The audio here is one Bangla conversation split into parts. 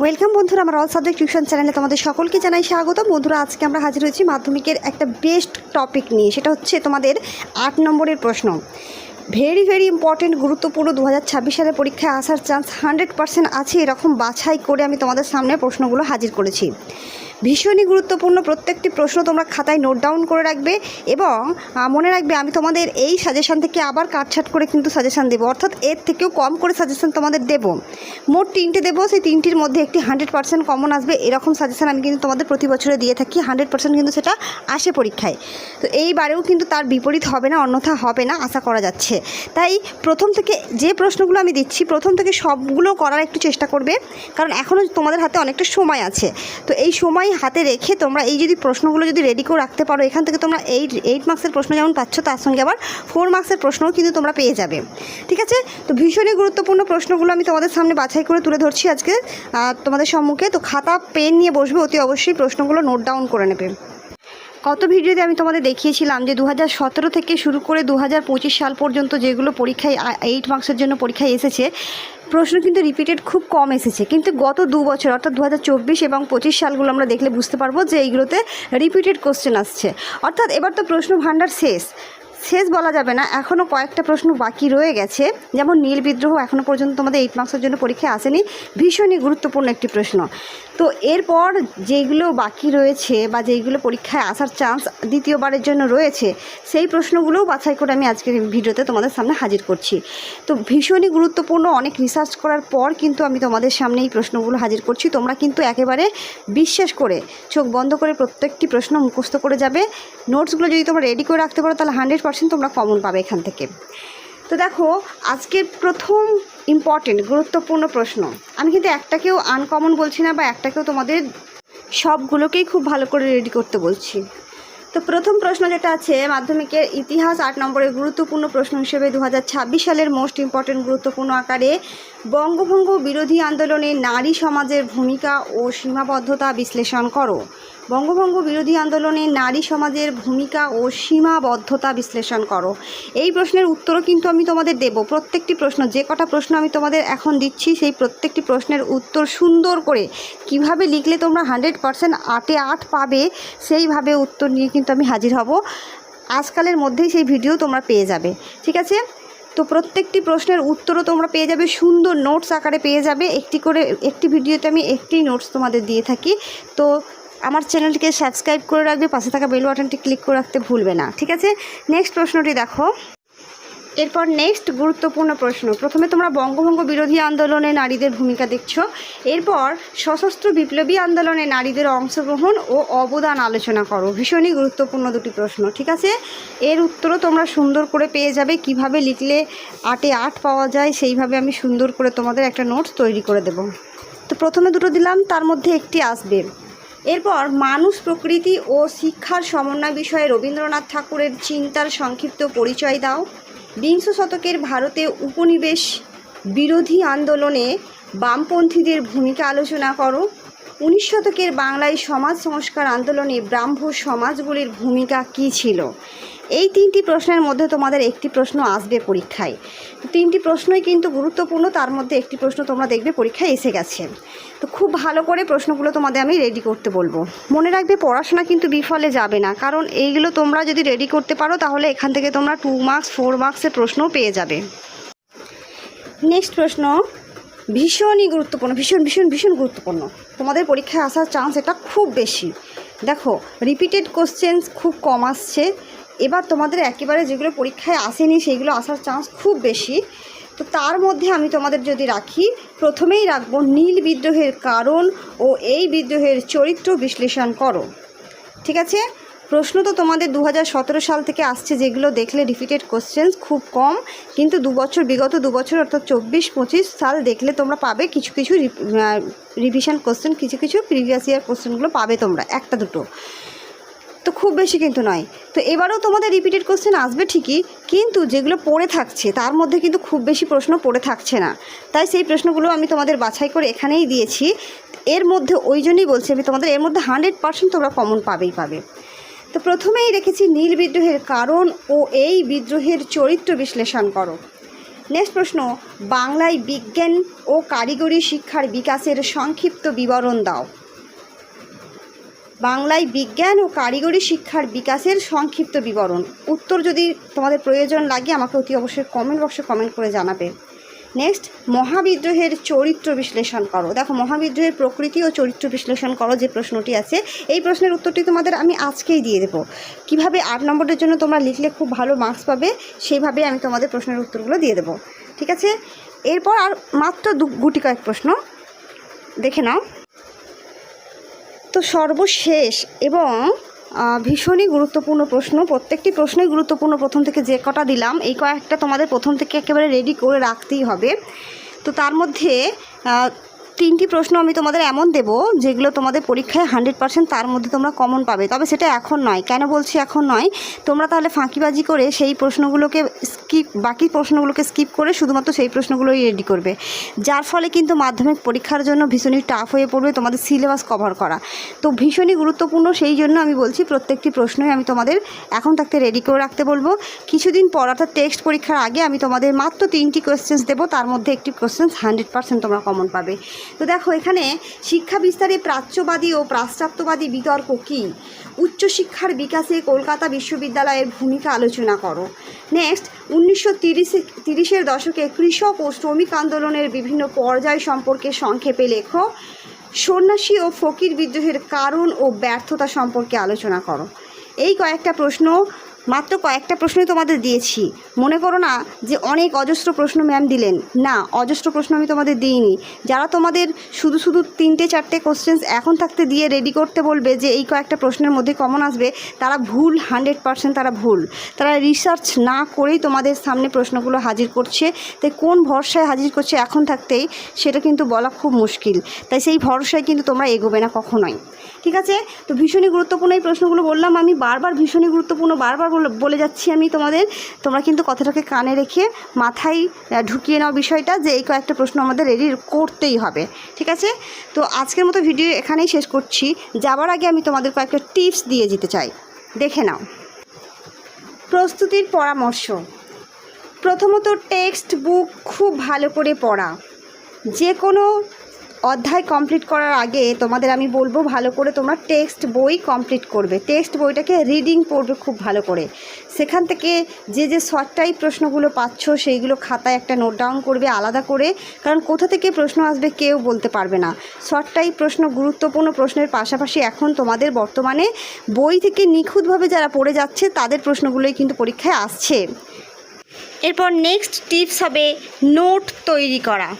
ওয়েলকাম বন্ধুরা, আমার অল সাবজেক্ট টিউশন চ্যানেলে তোমাদের সকলকে জানাই স্বাগত বন্ধুরা, আজকে আমরা হাজির হয়েছি মাধ্যমিকের একটা বেস্ট টপিক নিয়ে। সেটা হচ্ছে তোমাদের আট নম্বরের প্রশ্ন। ভেরি ভেরি ইম্পর্টেন্ট গুরুত্বপূর্ণ দু সালের পরীক্ষায় আসার চান্স হান্ড্রেড পার্সেন্ট আছে এরকম বাছাই করে আমি তোমাদের সামনে প্রশ্নগুলো হাজির করেছি। ভীষণই গুরুত্বপূর্ণ প্রত্যেকটি প্রশ্ন তোমরা খাতায় নোট ডাউন করে রাখবে এবং মনে রাখবে আমি তোমাদের এই সাজেশান থেকে আবার কাটছাট করে কিন্তু সাজেশান দেবো। অর্থাৎ এর থেকেও কম করে সাজেশান তোমাদের দেবো। মোট তিনটে দেবো, সেই তিনটির মধ্যে একটি হান্ড্রেড পার্সেন্ট কমন আসবে। এরকম সাজেশান আমি কিন্তু তোমাদের প্রতি বছরে দিয়ে থাকি। হান্ড্রেড পার্সেন্ট কিন্তু সেটা আসে পরীক্ষায়। তো এইবারেও কিন্তু তার বিপরীত হবে না, অন্যথা হবে না, আশা করা যাচ্ছে। তাই প্রথম থেকে যে প্রশ্নগুলো আমি দিচ্ছি, প্রথম থেকে সবগুলো করার একটু চেষ্টা করবে। কারণ এখনও তোমাদের হাতে অনেকটা সময় আছে। তো এই সময় হাতে রেখে তোমরা এই যদি প্রশ্নগুলো যদি রেডি করে রাখতে পারো, এখান থেকে তোমরা এইট এইট মার্কসের প্রশ্ন যেমন পাচ্ছ, তার সঙ্গে আবার ফোর মার্কসের প্রশ্নও কিন্তু তোমরা পেয়ে যাবে। ঠিক আছে? তো ভীষণই গুরুত্বপূর্ণ প্রশ্নগুলো আমি তোমাদের সামনে বাছাই করে তুলে ধরছি আজকে। তোমাদের সম্মুখে। তো খাতা পেন নিয়ে বসবে, অতি অবশ্যই প্রশ্নগুলো নোট ডাউন করে নেবে। গত ভিডিওতে আমি তোমাদের দেখিয়েছিলাম যে দু থেকে শুরু করে দু সাল পর্যন্ত যেগুলো পরীক্ষায় এইট মার্কসের জন্য পরীক্ষায় এসেছে, প্রশ্ন কিন্তু রিপিটেড খুব কম এসেছে। কিন্তু গত দু বছর, অর্থাৎ দু হাজার চব্বিশ এবং পঁচিশ সালগুলো আমরা দেখলে বুঝতে পারব যে এইগুলোতে রিপিটেড কোশ্চেন আসছে। অর্থাৎ এবার তো প্রশ্ন ভাণ্ডার শেষ। শেষ বলা যাবে না। এখনও কয়েকটা প্রশ্ন বাকি রয়ে গেছে। যেমন নীল বিদ্রোহ এখনও পর্যন্ত তোমাদের এইট মার্কসের জন্য পরীক্ষায় আসেনি। ভীষণই গুরুত্বপূর্ণ একটি প্রশ্ন। তো এরপর যেগুলো বাকি রয়েছে বা যেইগুলো পরীক্ষায় আসার চান্স দ্বিতীয়বারের জন্য রয়েছে, সেই প্রশ্নগুলোও বাছাই করে আমি আজকের ভিডিওতে তোমাদের সামনে হাজির করছি। তো ভীষণই গুরুত্বপূর্ণ অনেক রিসার্চ করার পর কিন্তু আমি তোমাদের সামনে এই প্রশ্নগুলো হাজির করছি। তোমরা কিন্তু একেবারে বিশ্বাস করে চোখ বন্ধ করে প্রত্যেকটি প্রশ্ন মুখস্থ করে যাবে। নোটসগুলো যদি তোমরা রেডি করে রাখতে পারো, তাহলে হান্ড্রেড পার্সেন্ট তোমরা কমন পাবে এখান থেকে। তো দেখো আজকের প্রথম ইম্পর্টেন্ট গুরুত্বপূর্ণ প্রশ্ন। আমি কিন্তু একটাকেও আনকমন বলছি না বা একটাকেও তোমাদের সবগুলোকেই খুব ভালো করে রেডি করতে বলছি। তো প্রথম প্রশ্ন যেটা আছে, মাধ্যমিকের ইতিহাস আট নম্বরের গুরুত্বপূর্ণ প্রশ্ন হিসেবে দু হাজার ছাব্বিশ সালের মোস্ট ইম্পর্টেন্ট গুরুত্বপূর্ণ আকারে বঙ্গভঙ্গ বিরোধী আন্দোলনে নারী সমাজের ভূমিকা ও সীমাবদ্ধতা বিশ্লেষণ করো। বঙ্গভঙ্গ বিরোধী আন্দোলনে নারী সমাজের ভূমিকা ও সীমাবদ্ধতা বিশ্লেষণ করো। এই প্রশ্নের উত্তরও কিন্তু আমি তোমাদের দেব। প্রত্যেকটি প্রশ্ন, যে কটা প্রশ্ন আমি তোমাদের এখন দিচ্ছি, সেই প্রত্যেকটি প্রশ্নের উত্তর সুন্দর করে কীভাবে লিখলে তোমরা হান্ড্রেড পারসেন্ট আটে আট পাবে, সেইভাবে উত্তর নিয়ে কিন্তু আমি হাজির হব। আজকালের মধ্যেই সেই ভিডিও তোমরা পেয়ে যাবে। ঠিক আছে? তো প্রত্যেকটি প্রশ্নের উত্তরও তোমরা পেয়ে যাবে, সুন্দর নোটস আকারে পেয়ে যাবে। একটি করে, একটি ভিডিওতে আমি একটি নোটস তোমাদের দিয়ে থাকি। তো আমার চ্যানেলটিকে সাবস্ক্রাইব করে রাখবে, পাশে থাকা বেল বাটনটি ক্লিক করে রাখতে ভুলবে না, ঠিক আছে? নেক্সট প্রশ্নটি দেখো। এরপর নেক্সট গুরুত্বপূর্ণ প্রশ্ন। প্রথমে তোমরা বঙ্গভঙ্গ বিরোধী আন্দোলনে নারীদের ভূমিকা দেখছ। এরপর সশস্ত্র বিপ্লবী আন্দোলনে নারীদের অংশগ্রহণ ও অবদান আলোচনা করো। ভীষণই গুরুত্বপূর্ণ দুটি প্রশ্ন, ঠিক আছে? এর উত্তরও তোমরা সুন্দর করে পেয়ে যাবে। কীভাবে লিখলে আটে আট পাওয়া যায়, সেইভাবে আমি সুন্দর করে তোমাদের একটা নোটস তৈরি করে দেব। তো প্রথমে দুটো দিলাম, তার মধ্যে একটি আসবে। এরপর মানুষ, প্রকৃতি ও শিক্ষার সমন্বয় বিষয়ে রবীন্দ্রনাথ ঠাকুরের চিন্তার সংক্ষিপ্ত পরিচয় দাও। বিংশ শতকের ভারতে উপনিবেশ বিরোধী আন্দোলনে বামপন্থীদের ভূমিকা আলোচনা করো। উনিশ শতকের বাংলায় সমাজ সংস্কার আন্দোলনে ব্রাহ্ম সমাজগুলির ভূমিকা কী ছিল? এই তিনটি প্রশ্নের মধ্যে তোমাদের একটি প্রশ্ন আসবে পরীক্ষায়। তিনটি প্রশ্নই কিন্তু গুরুত্বপূর্ণ, তার মধ্যে একটি প্রশ্ন তোমরা দেখবে পরীক্ষায় এসে গেছে। তো খুব ভালো করে প্রশ্নগুলো তোমাদের আমি রেডি করতে বলব। মনে রাখবে পড়াশোনা কিন্তু বিফলে যাবে না, কারণ এইগুলো তোমরা যদি রেডি করতে পারো, তাহলে এখান থেকে তোমরা টু মার্কস ফোর মার্কসের প্রশ্নও পেয়ে যাবে। নেক্সট প্রশ্ন, ভীষণই গুরুত্বপূর্ণ, ভীষণ ভীষণ ভীষণ গুরুত্বপূর্ণ। তোমাদের পরীক্ষায় আসার চান্স এটা খুব বেশি। দেখো রিপিটেড কোশ্চেন্স খুব কম আসছে। এবার তোমাদের একেবারে যেগুলো পরীক্ষায় আসেনি সেইগুলো আসার চান্স খুব বেশি। তো তার মধ্যে আমি তোমাদের যদি রাখি, প্রথমেই রাখব নীল বিদ্রোহের কারণ ও এই বিদ্রোহের চরিত্র বিশ্লেষণ করো। ঠিক আছে? প্রশ্ন তো তোমাদের দু হাজার সতেরো সাল থেকে আসছে, যেগুলো দেখলে রিপিটেড কোশ্চেন্স খুব কম, কিন্তু দু বছর, বিগত দু বছর অর্থাৎ চব্বিশ, পঁচিশ সাল দেখলে তোমরা পাবে কিছু কিছু রিভিশন কোশ্চেন কিছু কিছু প্রিভিয়াস ইয়ার কোশ্চেনগুলো পাবে তোমরা, একটা দুটো। তো খুব বেশি কিন্তু নয়। তো এবারেও তোমাদের রিপিটেড কোশ্চেন আসবে ঠিকই, কিন্তু যেগুলো পড়ে থাকছে, তার মধ্যে কিন্তু খুব বেশি প্রশ্ন পড়ে থাকছে না। তাই সেই প্রশ্নগুলো আমি তোমাদের বাছাই করে এখানেই দিয়েছি। এর মধ্যে ওই জন্যই বলছি আমি তোমাদের, এর মধ্যে হান্ড্রেড পার্সেন্ট তোমরা কমন পাবেই পাবে। তো প্রথমেই রেখেছি নীল বিদ্রোহের কারণ ও এই বিদ্রোহের চরিত্র বিশ্লেষণ করো। নেক্সট প্রশ্ন, বাংলায় বিজ্ঞান ও কারিগরি শিক্ষার বিকাশের সংক্ষিপ্ত বিবরণ দাও। বাংলায় বিজ্ঞান ও কারিগরি শিক্ষার বিকাশের সংক্ষিপ্ত বিবরণ। উত্তর যদি তোমাদের প্রয়োজন লাগে, আমাকে অতি অবশ্যই কমেন্ট বক্সে কমেন্ট করে জানাবে। নেক্সট মহাবিদ্রোহের চরিত্র বিশ্লেষণ করো। দেখো, মহাবিদ্রোহের প্রকৃতি ও চরিত্র বিশ্লেষণ করো যে প্রশ্নটি আছে। এই প্রশ্নের উত্তরটি তোমাদের আমি আজকেই দিয়ে দেবো। কীভাবে আট নম্বরের জন্য তোমরা লিখলে খুব ভালো মার্কস পাবে, সেইভাবে আমি তোমাদের প্রশ্নের উত্তরগুলো দিয়ে দেবো। ঠিক আছে? এরপর আর মাত্র দু গুটি কয়েক প্রশ্ন। দেখে নাও। তো সর্বশেষ এবং ভীষণই গুরুত্বপূর্ণ প্রশ্ন। প্রত্যেকটি প্রশ্নই গুরুত্বপূর্ণ। প্রথম থেকে যে কটা দিলাম, এই কয়েকটা তোমাদের প্রথম থেকে একেবারে রেডি করে রাখতেই হবে। তো তার মধ্যে তিনটি প্রশ্ন আমি তোমাদের এমন দেব, যেগুলো তোমাদের পরীক্ষায় হান্ড্রেড পার্সেন্ট তার মধ্যে তোমরা কমন পাবে। তবে সেটা এখন নয়। কেন বলছি এখন নয়? তোমরা তাহলে ফাঁকিবাজি করে সেই প্রশ্নগুলোকে স্কিপ বাকি প্রশ্নগুলোকে স্কিপ করে শুধুমাত্র সেই প্রশ্নগুলোই রেডি করবে। যার ফলে কিন্তু মাধ্যমিক পরীক্ষার জন্য ভীষণই টাফ হয়ে পড়বে তোমাদের সিলেবাস কভার করা। তো ভীষণই গুরুত্বপূর্ণ, সেই জন্য আমি বলছি প্রত্যেকটি প্রশ্নই আমি তোমাদের এখন থাকতে রেডি করে রাখতে বলব। কিছুদিন পর অর্থাৎ টেক্সট পরীক্ষার আগে আমি তোমাদের মাত্র তিনটি কোয়েশ্চেন্স দেবো, তার মধ্যে একটি কোয়েশ্চেন্স হান্ড্রেড পার্সেন্ট তোমরা কমন পাবে। তো দেখো, এখানে শিক্ষা বিস্তারে প্রাচ্যবাদী ও পাশ্চাত্যবাদী বিতর্ক কী? উচ্চশিক্ষার বিকাশে কলকাতা বিশ্ববিদ্যালয়ের ভূমিকা আলোচনা করো। নেক্সট, উনিশশো তিরিশে, তিরিশের দশকে কৃষক ও শ্রমিক আন্দোলনের বিভিন্ন পর্যায় সম্পর্কে সংক্ষেপে লেখো। সন্ন্যাসী ও ফকির বিদ্রোহের কারণ ও ব্যর্থতা সম্পর্কে আলোচনা করো। এই কয়েকটা প্রশ্ন মাত্র কয়েকটা প্রশ্নই তোমাদের দিয়েছি। মনে করো না যে অনেক অজস্র প্রশ্ন ম্যাম দিলেন। না, অজস্র প্রশ্ন আমি তোমাদের দিইনি। যারা তোমাদের শুধু শুধু তিনটে, চারটে কোশ্চেন্স এখন থাকতে দিয়ে রেডি করতে বলবে যে এই কয়েকটা প্রশ্নের মধ্যে কমন আসবে, তারা ভুল হান্ড্রেড পার্সেন্ট তারা ভুল। তারা রিসার্চ না করেই তোমাদের সামনে প্রশ্নগুলো হাজির করছে। তাই কোন ভরসায় হাজির করছে এখন থাকতেই সেটা কিন্তু বলা খুব মুশকিল। তাই সেই ভরসায় কিন্তু তোমরা এগোবে না কখনোই। ঠিক আছে? তো ভীষণই গুরুত্বপূর্ণ এই প্রশ্নগুলো বললাম। আমি বারবার ভীষণই গুরুত্বপূর্ণ বারবার বলে- যাচ্ছি আমি তোমাদের। তোমরা কিন্তু কথাটাকে কানে রেখে মাথায় ঢুকিয়ে নাও বিষয়টা যে এই কয়েকটা প্রশ্ন আমাদের রেডি করতেই হবে। ঠিক আছে? তো আজকের মতো ভিডিও এখানেই শেষ করছি। যাবার আগে আমি তোমাদের কয়েকটা টিপস দিয়ে যেতে চাই। দেখে নাও। প্রস্তুতির পরামর্শ। প্রথমত টেক্সট বুক খুব ভালো করে পড়া। যে কোনো অধ্যায় কমপ্লিট করার আগে তোমাদের আমি বলব ভালো করে তোমরা টেক্সট বই কমপ্লিট করবে। টেক্সট বইটাকে রিডিং পড়বে খুব ভালো করে। সেখান থেকে যে যে শর্ট টাইপ প্রশ্নগুলো পাচ্ছ সেইগুলো খাতায় একটা নোট ডাউন করবে আলাদা করে, কারণ কোথা থেকে প্রশ্ন আসবে কেউ বলতে পারবে না। শর্ট টাইপ প্রশ্ন গুরুত্বপূর্ণ প্রশ্নের পাশাপাশি এখন তোমাদের বর্তমানে বই থেকে নিখুঁতভাবে যারা পড়ে যাচ্ছে, তাদের প্রশ্নগুলোই কিন্তু পরীক্ষায় আসছে। এরপর নেক্সট টিপস হবে নোট তৈরি করা।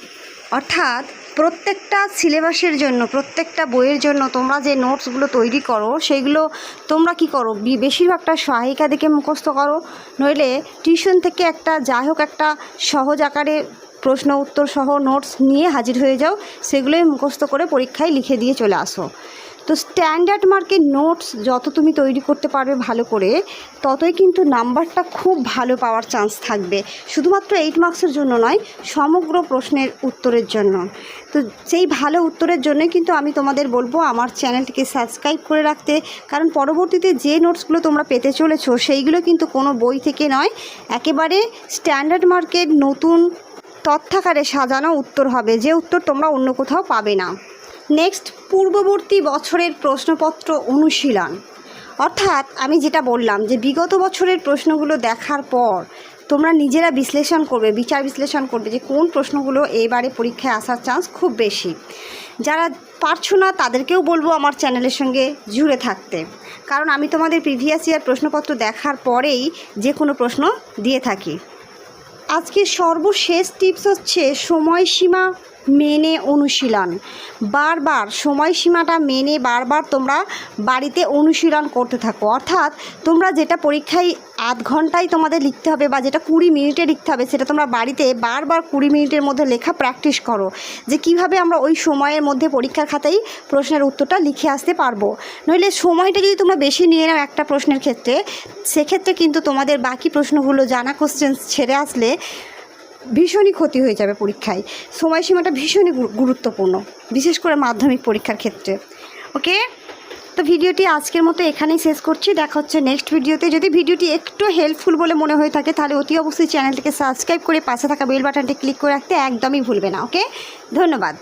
অর্থাৎ প্রত্যেকটা সিলেবাসের জন্য, প্রত্যেকটা বইয়ের জন্য তোমরা যে নোটসগুলো তৈরি করো সেইগুলো তোমরা কি করো? বেশিরভাগটা সহায়িকা দিকে মুখস্থ করো, নইলে টিউশন থেকে একটা যাই হোক একটা সহজ আকারে প্রশ্ন উত্তর সহ নোটস নিয়ে হাজির হয়ে যাও, সেগুলোই মুখস্থ করে পরীক্ষায় লিখে দিয়ে চলে আসো। তো স্ট্যান্ডার্ড মার্কের নোটস যত তুমি তৈরি করতে পারবে ভালো করে, ততই কিন্তু নাম্বারটা খুব ভালো পাওয়ার চান্স থাকবে। শুধুমাত্র এইট মার্কসের জন্য নয়, সমগ্র প্রশ্নের উত্তরের জন্য। তো সেই ভালো উত্তরের জন্যই কিন্তু আমি তোমাদের বলব আমার চ্যানেলটিকে সাবস্ক্রাইব করে রাখতে, কারণ পরবর্তীতে যে নোটসগুলো তোমরা পেতে চলেছো, সেইগুলো কিন্তু কোনো বই থেকে নয়, একেবারে স্ট্যান্ডার্ড মার্কের নতুন তথ্যাকারে সাজানো উত্তর হবে, যে উত্তর তোমরা অন্য কোথাও পাবে না। নেক্সট পূর্ববর্তী বছরের প্রশ্নপত্র অনুশীলন। অর্থাৎ আমি যেটা বললাম যে বিগত বছরের প্রশ্নগুলো দেখার পর তোমরা নিজেরা বিশ্লেষণ করবে, বিচার বিশ্লেষণ করবে যে কোন প্রশ্নগুলো এবারে পরীক্ষায় আসার চান্স খুব বেশি। যারা পারছ না, তাদেরকেও বলব আমার চ্যানেলের সঙ্গে জুড়ে থাকতে। কারণ আমি তোমাদের প্রিভিয়াস ইয়ার প্রশ্নপত্র দেখার পরেই যে কোনো প্রশ্ন দিয়ে থাকি। আজকে সর্বশেষ টিপস হচ্ছে সময়সীমা মেনে অনুশীলন। বারবার সময়সীমাটা মেনে বারবার তোমরা বাড়িতে অনুশীলন করতে থাকো। অর্থাৎ তোমরা যেটা পরীক্ষায় আধ ঘন্টায় তোমাদের লিখতে হবে বা যেটা কুড়ি মিনিটে লিখতে হবে সেটা তোমরা বাড়িতে বারবার কুড়ি মিনিটের মধ্যে লেখা প্র্যাকটিস করো যে কীভাবে আমরা ওই সময়ের মধ্যে পরীক্ষার খাতায় প্রশ্নের উত্তরটা লিখে আসতে পারব। নইলে সময়টা যদি তোমরা বেশি নিয়ে নাও একটা প্রশ্নের ক্ষেত্রে, সেক্ষেত্রে কিন্তু তোমাদের বাকি প্রশ্নগুলো জানা কোশ্চেন্স ছেড়ে আসলে ভীষণই ক্ষতি হয়ে যাবে পরীক্ষায়। সময়সীমাটা ভীষণই গুরুত্বপূর্ণ, বিশেষ করে মাধ্যমিক পরীক্ষার ক্ষেত্রে। ওকে? তো ভিডিওটি আজকের মতো এখানেই শেষ করছি। দেখা হচ্ছে নেক্সট ভিডিওতে। যদি ভিডিওটি একটু হেল্পফুল বলে মনে হয়ে থাকে, তাহলে অতি অবশ্যই চ্যানেলটিকে সাবস্ক্রাইব করে পাশে থাকা বেল বাটনটি ক্লিক করে রাখতে একদমই ভুলবে না, ওকে? ধন্যবাদ।